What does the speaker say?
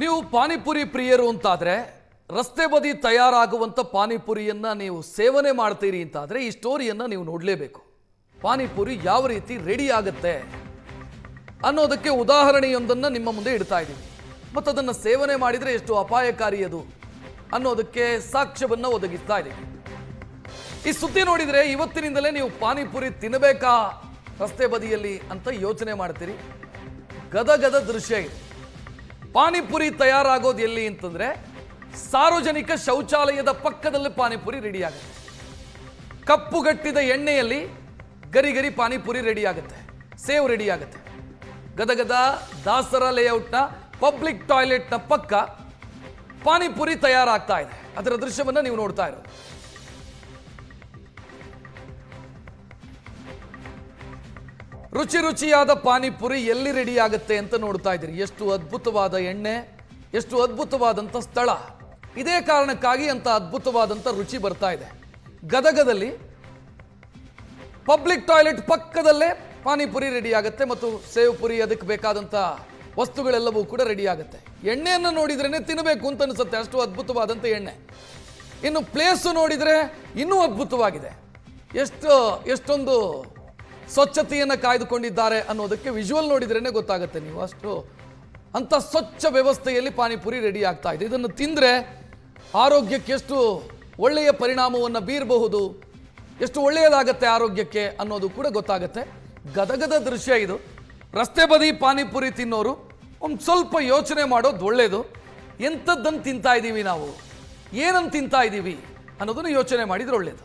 ನೀವು ಪಾನಿಪುರಿ ಪ್ರಿಯರು ಅಂತಾದರೆ ರಸ್ತೆ ಬದಿ ತಯಾರಾಗುವಂಥ ಪಾನಿಪುರಿಯನ್ನು ನೀವು ಸೇವನೆ ಮಾಡ್ತೀರಿ ಅಂತಾದರೆ ಈ ಸ್ಟೋರಿಯನ್ನು ನೀವು ನೋಡಲೇಬೇಕು. ಪಾನಿಪುರಿ ಯಾವ ರೀತಿ ರೆಡಿ ಆಗುತ್ತೆ ಅನ್ನೋದಕ್ಕೆ ಉದಾಹರಣೆಯೊಂದನ್ನು ನಿಮ್ಮ ಮುಂದೆ ಇಡ್ತಾ ಇದ್ದೀವಿ ಮತ್ತು ಅದನ್ನು ಸೇವನೆ ಮಾಡಿದರೆ ಎಷ್ಟು ಅಪಾಯಕಾರಿ ಅದು ಅನ್ನೋದಕ್ಕೆ ಸಾಕ್ಷ್ಯವನ್ನು ಒದಗಿಸ್ತಾ ಇದ್ದೀವಿ ಈ ಸುದ್ದಿ ನೋಡಿದರೆ ಇವತ್ತಿನಿಂದಲೇ ನೀವು ಪಾನಿಪುರಿ ತಿನ್ನಬೇಕಾ ರಸ್ತೆ ಬದಿಯಲ್ಲಿ ಅಂತ ಯೋಚನೆ ಮಾಡ್ತೀರಿ. ಗದಗದ ದೃಶ್ಯ ಇದು. ಪಾನಿಪುರಿ ತಯಾರಾಗೋದು ಎಲ್ಲಿ ಅಂತಂದ್ರೆ ಸಾರ್ವಜನಿಕ ಶೌಚಾಲಯದ ಪಕ್ಕದಲ್ಲಿ ಪಾನಿಪುರಿ ರೆಡಿ ಆಗುತ್ತೆ ಕಪ್ಪುಗಟ್ಟಿದ ಎಣ್ಣೆಯಲ್ಲಿ ಗರಿ ಗರಿ ಪಾನಿಪುರಿ ರೆಡಿ ಆಗುತ್ತೆ ಸೇವ್ ರೆಡಿ ಆಗುತ್ತೆ ಗದಗದ ದಾಸರ ಲೇಔಟ್ನ ಪಬ್ಲಿಕ್ ಟಾಯ್ಲೆಟ್ನ ಪಕ್ಕ ಪಾನಿಪುರಿ ತಯಾರಾಗ್ತಾ ಇದೆ. ಅದರ ದೃಶ್ಯವನ್ನು ನೀವು ನೋಡ್ತಾ ಇರೋದು. ರುಚಿ ರುಚಿಯಾದ ಪಾನಿಪುರಿ ಎಲ್ಲಿ ರೆಡಿ ಆಗುತ್ತೆ ಅಂತ ನೋಡ್ತಾ ಇದ್ದೀರಿ. ಎಷ್ಟು ಅದ್ಭುತವಾದ ಎಣ್ಣೆ, ಎಷ್ಟು ಅದ್ಭುತವಾದಂಥ ಸ್ಥಳ. ಇದೇ ಕಾರಣಕ್ಕಾಗಿ ಅಂತ ಅದ್ಭುತವಾದಂಥ ರುಚಿ ಬರ್ತಾ ಇದೆ. ಗದಗದಲ್ಲಿ ಪಬ್ಲಿಕ್ ಟಾಯ್ಲೆಟ್ ಪಕ್ಕದಲ್ಲೇ ಪಾನಿಪುರಿ ರೆಡಿ ಆಗುತ್ತೆ ಮತ್ತು ಸೇವ್ ಪುರಿ ಅದಕ್ಕೆ ಬೇಕಾದಂಥ ವಸ್ತುಗಳೆಲ್ಲವೂ ಕೂಡ ರೆಡಿ ಆಗುತ್ತೆ ಎಣ್ಣೆಯನ್ನು ನೋಡಿದ್ರೇ ತಿನ್ನಬೇಕು ಅಂತ ಅನಿಸುತ್ತೆ, ಅಷ್ಟು ಅದ್ಭುತವಾದಂಥ ಎಣ್ಣೆ. ಇನ್ನು ಪ್ಲೇಸು ನೋಡಿದರೆ ಇನ್ನೂ ಅದ್ಭುತವಾಗಿದೆ. ಎಷ್ಟು, ಎಷ್ಟೊಂದು ಸ್ವಚ್ಛತೆಯನ್ನು ಕಾಯ್ದುಕೊಂಡಿದ್ದಾರೆ ಅನ್ನೋದಕ್ಕೆ ವಿಜುವಲ್ ನೋಡಿದ್ರೇ ಗೊತ್ತಾಗುತ್ತೆ ನೀವು. ಅಷ್ಟು ಅಂಥ ಸ್ವಚ್ಛ ವ್ಯವಸ್ಥೆಯಲ್ಲಿ ಪಾನಿಪುರಿ ರೆಡಿ ಆಗ್ತಾ ಇದೆ. ಇದನ್ನು ತಿಂದರೆ ಆರೋಗ್ಯಕ್ಕೆ ಎಷ್ಟು ಒಳ್ಳೆಯ ಪರಿಣಾಮವನ್ನು ಬೀರಬಹುದು, ಎಷ್ಟು ಒಳ್ಳೆಯದಾಗತ್ತೆ ಆರೋಗ್ಯಕ್ಕೆ ಅನ್ನೋದು ಕೂಡ ಗೊತ್ತಾಗುತ್ತೆ. ಗದಗದ ದೃಶ್ಯ ಇದು. ರಸ್ತೆ ಬದಿ ಪಾನಿಪುರಿ ತಿನ್ನೋರು ಒಂದು ಸ್ವಲ್ಪ ಯೋಚನೆ ಮಾಡೋದು ಒಳ್ಳೆಯದು ಎಂಥದ್ದನ್ನು ತಿಂತಾ ಇದ್ದೀವಿ ನಾವು? ಏನನ್ನು ತಿಂತಾ ಇದ್ದೀವಿ ಅನ್ನೋದನ್ನು ಯೋಚನೆ ಮಾಡಿದ್ರೆ ಒಳ್ಳೆಯದು